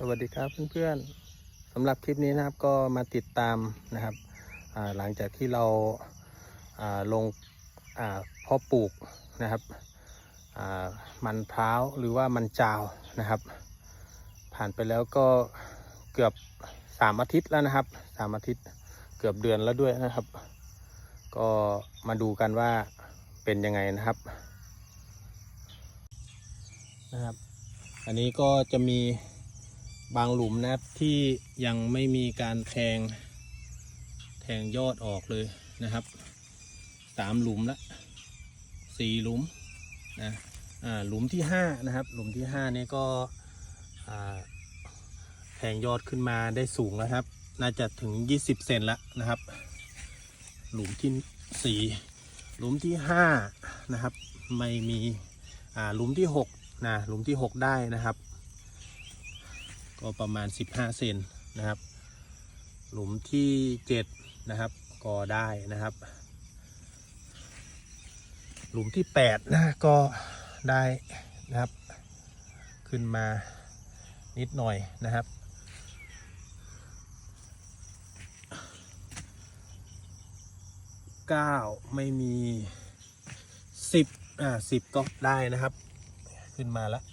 สวัสดีครับเพื่อนๆสำหรับคลิปนี้นะครับก็มาติดตามนะครับหลังจากที่เราาลงาเพาะปลูกนะครับมันพร้าวหรือว่ามันจาวนะครับ ผ่านไปแล้วก็เกือบสามอาทิตย์แล้วนะครับสามอาทิตย์เกือบเดือนแล้วด้วยนะครับ ก็มาดูกันว่าเป็นยังไงนะครับนะครับ อันนี้ก็จะมี บางหลุมนะครับที่ยังไม่มีการแทง แทงยอดออกเลยนะครับสามหลุมละสี่หลุมนะอ่าหลุมที่ห้านะครับหลุมที่ห้านี่ก็แทงยอดขึ้นมาได้สูงแล้วครับ น่าจะถึง 20 เซนแล้วนะครับ หลุมที่สี่หลุมที่ห้านะครับ ไม่มีอ่าหลุมที่หกนะหลุมที่หกได้นะครับ ก็ประมาณ 15 เซนนะครับ หลุมที่ 7 นะครับ ก็ได้นะครับ หลุมที่ 8 นะก็ได้นะครับ ขึ้นมานิดหน่อยนะครับ 9 ไม่มี 10 อ่า 10 ก็ได้นะครับ ขึ้นมาแล้ว